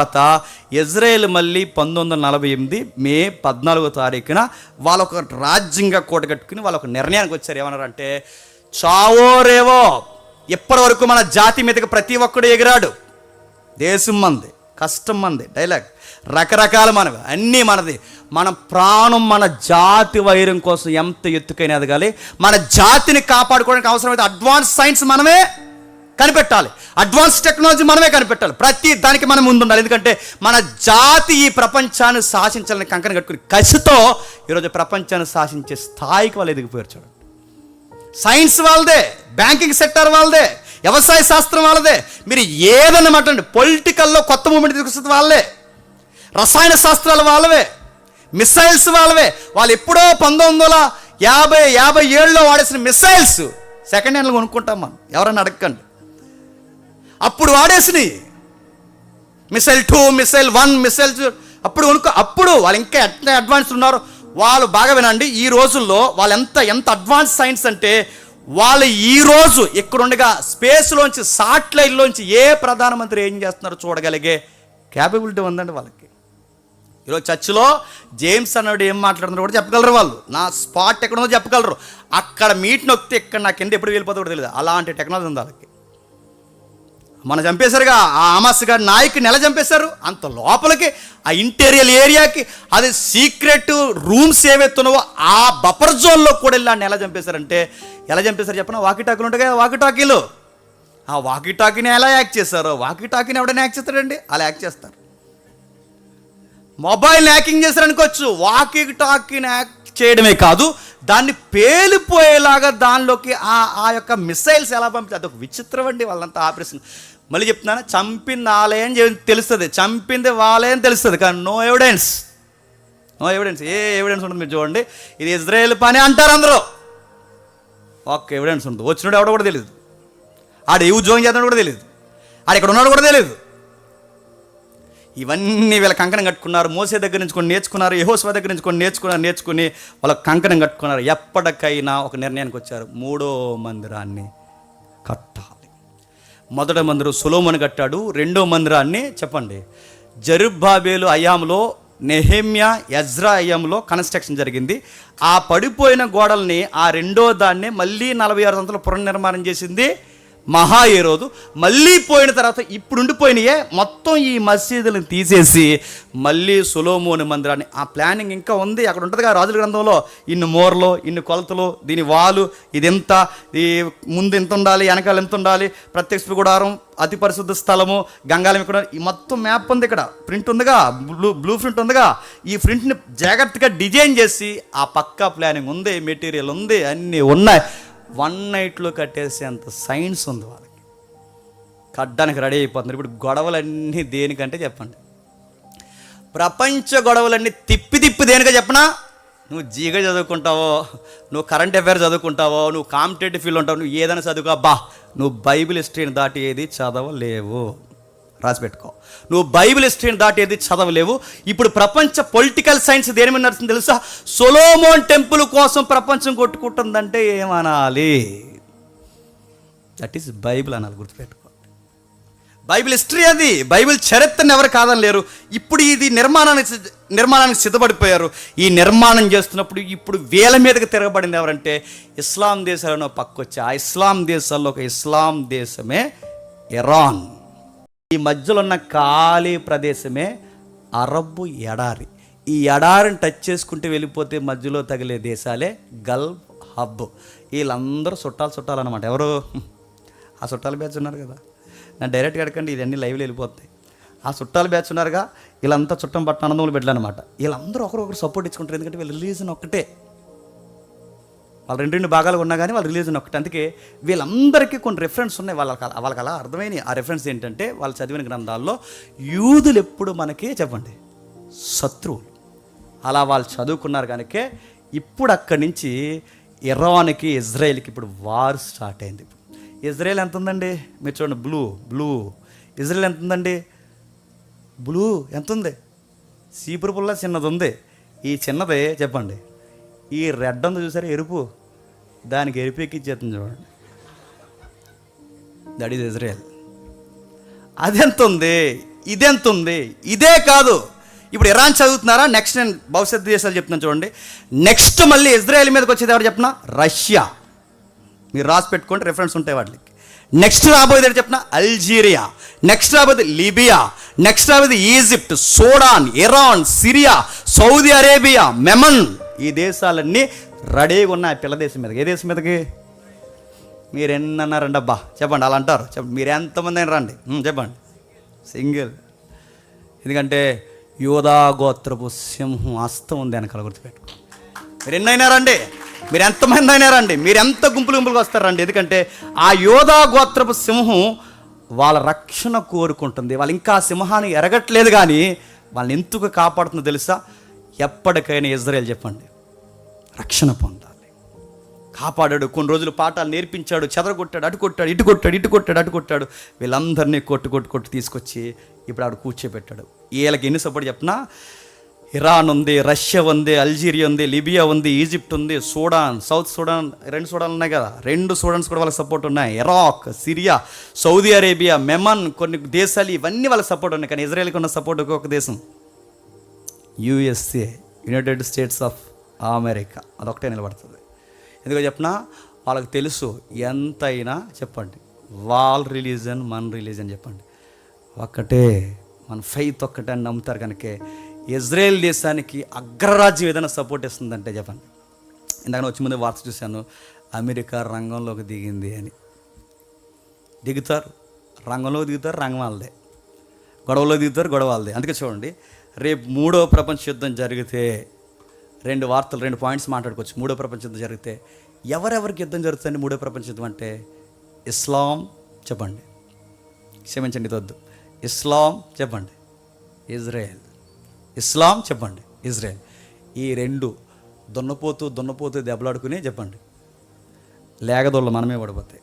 తర్వాత ఇజ్రాయెల్ మళ్ళీ పంతొమ్మిది వందల నలభై ఎనిమిది మే పద్నాలుగో తారీఖున వాళ్ళ ఒక రాజ్యంగా కూడగట్టుకుని వాళ్ళ ఒక నిర్ణయానికి వచ్చారు. ఏమన్నారంటే చావో రేవో ఇప్పటి వరకు మన జాతి మీదకి ప్రతి ఒక్కడు ఎగిరాడు. దేశం మంది కష్టం మంది డైలాగ్. రకరకాల మనవి అన్నీ మనది. మన ప్రాణం మన జాతి వైరం కోసం ఎంత ఎత్తుకైనా ఎదగాలి. మన జాతిని కాపాడుకోవడానికి అవసరమైతే అడ్వాన్స్ సైన్స్ మనమే. కనిపెట్టాలి. అడ్వాన్స్ టెక్నాలజీ మనమే కనిపెట్టాలి. ప్రతి దానికి మనం ముందుండాలి. ఎందుకంటే మన జాతి ఈ ప్రపంచాన్ని శాసించాలని కంకణ కట్టుకుని కసితో ఈరోజు ప్రపంచాన్ని శాసించే స్థాయికి వాళ్ళు ఎదిగిపోయారు చూడండి. సైన్స్ వాళ్ళదే బ్యాంకింగ్ సెక్టర్ వాళ్ళదే వ్యవసాయ శాస్త్రం వాళ్ళదే. మీరు ఏదన్నమాట మాట్లాడండి. పొలిటికల్లో కొత్త మూమెంట్ తీసుకొస్తుంది వాళ్ళే. రసాయన శాస్త్రాలు వాళ్ళవే. మిసైల్స్ వాళ్ళవే. వాళ్ళు ఎప్పుడో పంతొమ్మిది వందల యాభై యాభై ఏడులో వాడేసిన మిసైల్స్ సెకండ్ హ్యాండ్లో కొనుక్కుంటాం మనం. ఎవరన్నా అడగండి అప్పుడు వాడేసినాయి. Missile two missile one missile అప్పుడు కొనుక్కో అప్పుడు వాళ్ళు ఇంకా ఎంత అడ్వాన్స్ ఉన్నారు వాళ్ళు బాగా వినండి. ఈ రోజుల్లో వాళ్ళు ఎంత ఎంత అడ్వాన్స్ సైన్స్ అంటే వాళ్ళు ఈ రోజు ఇక్కడుండగా స్పేస్లోంచి సాటిలైట్లోంచి ఏ ప్రధానమంత్రి ఏం చేస్తున్నారో చూడగలిగే క్యాపబిలిటీ ఉందండి వాళ్ళకి. ఈరోజు చర్చిలో జేమ్స్ అన్నాడు ఏం మాట్లాడుతున్నారో కూడా చెప్పగలరు వాళ్ళు. నా స్పాట్ ఎక్కడ ఉందో చెప్పగలరు. అక్కడ మీట్ నొక్కితే ఇక్కడ నా కింద ఎప్పుడు వెళ్ళిపోతుందో తెలియదు. అలాంటి టెక్నాలజీ ఉంది వాళ్ళకి. మన చంపేశారుగా ఆ ఆమాస్ గారి నాయకు ఎలా చంపేశారు. అంత లోపలికి ఆ ఇంటీరియల్ ఏరియాకి అది సీక్రెట్ రూమ్స్ ఏవైతున్నావో ఆ బఫర్ జోన్లో కూడా వెళ్ళి ఆయన ఎలా చంపేశారంటే ఎలా చంపేశారు చెప్పిన? వాకిటాకులు ఉంటాయి కదా వాకిటాకీలు. ఆ వాకిటాకీని ఎలా యాక్ట్ చేశారో? వాకిటాకీని ఎవడైనా యాక్ట్ చేస్తాడండి? అలా యాక్ట్ చేస్తారు. మొబైల్ హ్యాకింగ్ చేశారనుకోవచ్చు వాకి టాకీని హ్యాక్ చేయడమే కాదు దాన్ని పేలిపోయేలాగా దానిలోకి ఆ ఆ యొక్క మిసైల్స్ ఎలా పంపితే అదొక విచిత్రం అండి వాళ్ళంతా ఆపరేషన్. మళ్ళీ చెప్తున్నాను? చంపింది వాళ్ళే అని తెలుస్తుంది. చంపింది వాళ్ళే అని తెలుస్తుంది. కానీ నో ఎవిడెన్స్ నో ఎవిడెన్స్ ఏ ఎవిడెన్స్ ఉంటుంది మీరు చూడండి. ఇది ఇజ్రాయేల్ పని అంటారు అందరూ. ఒక్క ఎవిడెన్స్ ఉంటుంది వచ్చినాడు ఎవడో కూడా తెలియదు ఆడు ఏ ఉద్యోగం చేస్తున్నాడు కూడా తెలియదు ఆడు ఇక్కడ ఉన్నాడు కూడా తెలియదు ఇవన్నీ వీళ్ళ కంకణం కట్టుకున్నారు. మోసే దగ్గర నుంచి కొన్ని నేర్చుకున్నారు. యహోస్వ దగ్గర నుంచి కొన్ని నేర్చుకున్నారు. నేర్చుకుని వాళ్ళ కంకణం కట్టుకున్నారు. ఎప్పటికైనా ఒక నిర్ణయానికి వచ్చారు. మూడో మందిరాన్ని కట్టాలి. మొదటి మందిరం సులోమని కట్టాడు రెండో మందిరాన్ని చెప్పండి. జరుబ్బాబేలు అయాంలో నెహేమ్యా యజ్రా అయ్యంలో కన్స్ట్రక్షన్ జరిగింది. ఆ పడిపోయిన గోడల్ని ఆ రెండో దాన్ని మళ్ళీ నలభై ఆరు సంవత్సరాలు పునర్నిర్మాణం చేసింది మహా ఏరోదు. రోజు మళ్ళీ పోయిన తర్వాత ఇప్పుడు ఉండిపోయినాయే. మొత్తం ఈ మసీదులను తీసేసి మళ్ళీ సులోమోని మందిరాన్ని. ఆ ప్లానింగ్ ఇంకా ఉంది. అక్కడ ఉంటుందిగా రాజుల గ్రంథంలో. ఇన్ని మోర్లు ఇన్ని కొలతలు దీని వాలు ఇది ఈ ముందు ఎంత ఉండాలి వెనకాల ఎంత ఉండాలి ప్రత్యక్ష గుడారం అతి పరిశుద్ధ స్థలము గంగాలం ఇక్కడ ఈ మొత్తం మ్యాప్ ఉంది ఇక్కడ. ప్రింట్ ఉందిగా? బ్లూ బ్లూ ప్రింట్ ఉందిగా? ఈ ప్రింట్ని జాగ్రత్తగా డిజైన్ చేసి ఆ పక్కా ప్లానింగ్ ఉంది మెటీరియల్ ఉంది అన్నీ ఉన్నాయి. వన్ నైట్లో కట్టేసేంత సైన్స్ ఉంది వాళ్ళకి. కట్టడానికి రెడీ అయిపోతున్నారు. ఇప్పుడు గొడవలన్నీ దేనికంటే చెప్పండి. ప్రపంచ గొడవలన్నీ తిప్పి తిప్పి దేనిగా చెప్పనా? నువ్వు జీగా చదువుకుంటావో నువ్వు కరెంట్ అఫైర్ చదువుకుంటావో నువ్వు కాంపిటేటివ్ ఫీల్ ఉంటావు నువ్వు ఏదైనా చదువుకో బా నువ్వు బైబిల్ హిస్టరీని దాటి ఏది చదవలేవు. రాసి పెట్టుకో నువ్వు బైబిల్ హిస్టరీని దాటి ఏది చదవలేవు. ఇప్పుడు ప్రపంచ పొలిటికల్ సైన్స్ దేని మీద నడుస్తుంది తెలుసా? సొలోమోన్ టెంపుల్ కోసం ప్రపంచం కొట్టుకుంటుందంటే ఏమనాలి? దట్ ఈస్ బైబిల్ అనాలి గుర్తుపెట్టుకో. బైబిల్ హిస్టరీ అది. బైబిల్ చరిత్రను ఎవరు కాదని లేరు. ఇప్పుడు ఇది నిర్మాణానికి నిర్మాణానికి సిద్ధపడిపోయారు. ఈ నిర్మాణం చేస్తున్నప్పుడు ఇప్పుడు వేల మీదకి తిరగబడింది ఎవరంటే ఇస్లాం దేశాలను పక్కొచ్చి ఆ ఇస్లాం దేశాల్లో ఒక ఇస్లాం దేశమే ఇరాన్. ఈ మధ్యలో ఉన్న ఖాళీ ప్రదేశమే అరబ్బు ఎడారి. ఈ ఎడారిని టచ్ చేసుకుంటూ వెళ్ళిపోతే మధ్యలో తగిలే దేశాలే గల్ఫ్ హబ్. వీళ్ళందరూ చుట్టాలు చుట్టాలన్నమాట. ఎవరు? ఆ చుట్టాలు బ్యాచ్ ఉన్నారు కదా. నన్ను డైరెక్ట్గా అడగండి ఇవన్నీ లైవ్లో వెళ్ళిపోతాయి. ఆ చుట్టాలు బ్యాచ్ ఉన్నారుగా వీళ్ళంతా చుట్టం పట్టిన ఆనందంలో పెట్టాలన్నమాట. వీళ్ళందరూ ఒకరొకరు సపోర్ట్ ఇచ్చుకుంటారు. ఎందుకంటే వీళ్ళ రిలీజన్ ఒక్కటే. వాళ్ళు రెండు రెండు భాగాలు ఉన్నా కానీ వాళ్ళు రిలీజ్ ఒకటి అందుకే వీళ్ళందరికీ కొన్ని రెఫరెన్స్ ఉన్నాయి. వాళ్ళకి వాళ్ళకి అలా అర్థమైనవి ఆ రెఫరెన్స్ ఏంటంటే వాళ్ళు చదివిన గ్రంథాల్లో యూదులు ఎప్పుడు మనకి చెప్పండి శత్రువులు. అలా వాళ్ళు చదువుకున్నారు కనుకే ఇప్పుడు అక్కడి నుంచి ఇరాన్కి ఇజ్రాయెల్కి ఇప్పుడు వార్ స్టార్ట్ అయింది. ఇజ్రాయెల్ ఎంత ఉందండి మీరు చూడండి బ్లూ బ్లూ. ఇజ్రాయెల్ ఎంత ఉందండి బ్లూ ఎంత ఉంది సీపురు పుల్ల చిన్నది ఉంది ఈ చిన్నది చెప్పండి. ఈ రెడ్ ఉంది చూసారా ఎరుపు? దానికి ఎరుపు ఎక్కిచ్చేస్తుంది చూడండి. దట్ ఈజ్ ఇజ్రాయెల్ అదెంత ఉంది ఇదెంత ఉంది ఇదే కాదు. ఇప్పుడు ఇరాన్ చదువుతున్నారా? నెక్స్ట్ నేను భవిష్యత్ దేశాలు చెప్తున్నాను చూడండి. నెక్స్ట్ మళ్ళీ ఇజ్రాయెల్ మీదకి వచ్చేది ఎవరు చెప్పిన? రష్యా. మీరు రాసి పెట్టుకోండి రెఫరెన్స్ ఉంటాయి వాటికి. నెక్స్ట్ రాబోయేది చెప్పిన అల్జీరియా. నెక్స్ట్ రాబోయేది లిబియా. నెక్స్ట్ రాబోయేది Egypt Sudan Iran Syria Saudi Arabia Yemen. ఈ దేశాలన్నీ రెడీగా ఉన్నాయి పిల్ల దేశం మీదకి. ఏ దేశం మీదకి? మీరు ఎన్ని అన్నారండి అబ్బా చెప్పండి అలా అంటారు. చెప్పండి మీరు ఎంతమంది అయినా రండి. చెప్పండి. సింగిల్ ఎందుకంటే యోధా గోత్రపు సింహం హస్తం ఉంది వెనకాల గుర్తుపెట్టుకో. మీరు ఎన్నైనా రండి. మీరు ఎంతమంది అయినారండి మీరు ఎంత గుంపులు గుంపులుగా వస్తారండి ఎందుకంటే ఆ యోధా గోత్రపు సింహం వాళ్ళ రక్షణ కోరుకుంటుంది. వాళ్ళు ఇంకా సింహాన్ని ఎరగట్లేదు కానీ వాళ్ళని ఎందుకు కాపాడుతుందో తెలుసా? ఎప్పటికైనా ఇజ్రాయెల్ చెప్పండి రక్షణ పొందాలి. కాపాడాడు కొన్ని రోజులు పాఠాలు నేర్పించాడు చెదరగొట్టాడు అటు కొట్టాడు ఇటు కొట్టాడు ఇటు కొట్టాడు అటు కొట్టాడు. వీళ్ళందరినీ కొట్టు కొట్టు కొట్టు తీసుకొచ్చి ఇప్పుడు ఆడు కూర్చోబెట్టాడు. వీళ్ళకి ఎన్ని సపోర్ట్ చెప్పినా? ఇరాన్ ఉంది రష్యా ఉంది అల్జీరియా ఉంది లిబియా ఉంది ఈజిప్ట్ ఉంది సూడాన్ సౌత్ సూడాన్ రెండు సూడాన్ ఉన్నాయి కదా. రెండు సూడాన్స్ కూడా వాళ్ళకి సపోర్ట్ ఉన్నాయి. Iraq Syria Saudi Arabia Yemen కొన్ని దేశాలు ఇవన్నీ వాళ్ళకి సపోర్ట్ ఉన్నాయి. కానీ ఇజ్రాయెల్కి ఉన్న సపోర్ట్ ఒక్కొక్క దేశం. USA United States of America అదొకటే నిలబడుతుంది. ఎందుకో చెప్పిన? వాళ్ళకి తెలుసు ఎంతైనా చెప్పండి. వాళ్ళ రిలీజన్ మన రిలీజన్ చెప్పండి. ఒక్కటే మన ఫెయిత్ ఒక్కటే అని నమ్ముతారు కనుక ఇజ్రాయెల్ దేశానికి అగ్రరాజ్యం ఏదైనా సపోర్ట్ ఇస్తుందంటే జపాన్ ఇందాక వచ్చి ముందు వార్త చూశాను అమెరికా రంగంలోకి దిగింది అని. దిగుతారు. రంగంలో దిగుతారు రంగం వాళ్ళదే. గొడవలో దిగుతారు గొడవ వాళ్ళదే. అందుకే చూడండి రేపు మూడో ప్రపంచ యుద్ధం జరిగితే రెండు వార్తలు రెండు పాయింట్స్ మాట్లాడుకోవచ్చు. మూడో ప్రపంచ యుద్ధం జరిగితే ఎవరెవరికి యుద్ధం జరుగుతుంది మూడో ప్రపంచ యుద్ధం అంటే? ఇస్లాం చెప్పండి. క్షమించండి ఇది వద్దు. ఇస్లాం చెప్పండి. ఇజ్రాయెల్. ఇస్లాం చెప్పండి ఇజ్రాయెల్. ఈ రెండు దున్నపోతూ దున్నపోతూ దెబ్బలాడుకుని చెప్పండి. లేగదోళ్ళు మనమే పడిపోతాయి.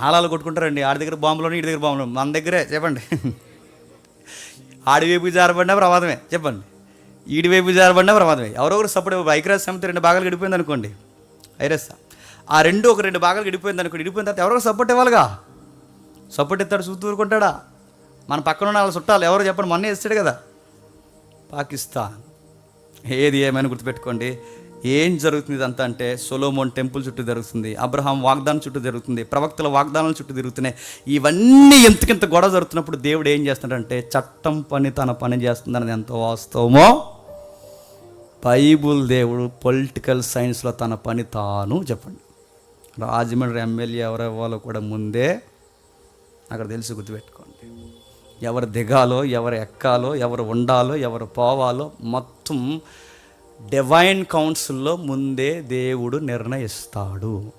ఆడాలు కొట్టుకుంటారండి. ఆడి దగ్గర బాంబులు ఇడి దగ్గర బాంబులు మన దగ్గరే చెప్పండి. ఆడి వైపు జారబడినా ప్రమాదమే చెప్పండి. ఈడి వైపు జారబడినా ప్రమాదమే. ఎవరొకరు సపోర్ట్ ఐక్యరాజ్ సమితి రెండు భాగాలు గడిపోయింది అనుకోండి. ఐరస్ ఆ రెండు ఒక రెండు భాగాలు గడిపోయింది అనుకోండి. గడిపోయిన తర్వాత ఎవరో సపోర్ట్ ఇవ్వాలిగా? సపోర్ట్ ఇస్తాడు చూస్తూ ఊరుకుంటాడా? మన పక్కన ఉన్న వాళ్ళ చుట్టాలు ఎవరు చెప్పండి మొన్నే ఇస్తాడు కదా. పాకిస్తాన్. ఏది ఏమైనా గుర్తుపెట్టుకోండి. ఏం జరుగుతుంది ఇదంతా అంటే సొలోమోన్ టెంపుల్ చుట్టూ జరుగుతుంది అబ్రహాం వాగ్దానం చుట్టూ జరుగుతుంది ప్రవక్తల వాగ్దానాల చుట్టూ తిరుగుతున్నాయి. ఇవన్నీ ఎంతకింత గొడవ జరుగుతున్నప్పుడు దేవుడు ఏం చేస్తున్నాడంటే చట్టం పని తన పని చేస్తుందని ఎంత వాస్తవమో? బైబుల్ దేవుడు పొలిటికల్ సైన్స్లో తన పని తాను చెప్పండి. రాజమండ్రి ఎమ్మెల్యే ఎవరెవ్వాలో కూడా ముందే అక్కడ తెలిసి గుర్తుపెట్టుకోండి. ఎవరు దిగాలో ఎవరు ఎక్కాలో ఎవరు ఉండాలో ఎవరు పోవాలో మొత్తం డివైన్ కౌన్సిల్లో ముందే దేవుడు నిర్ణయిస్తాడు.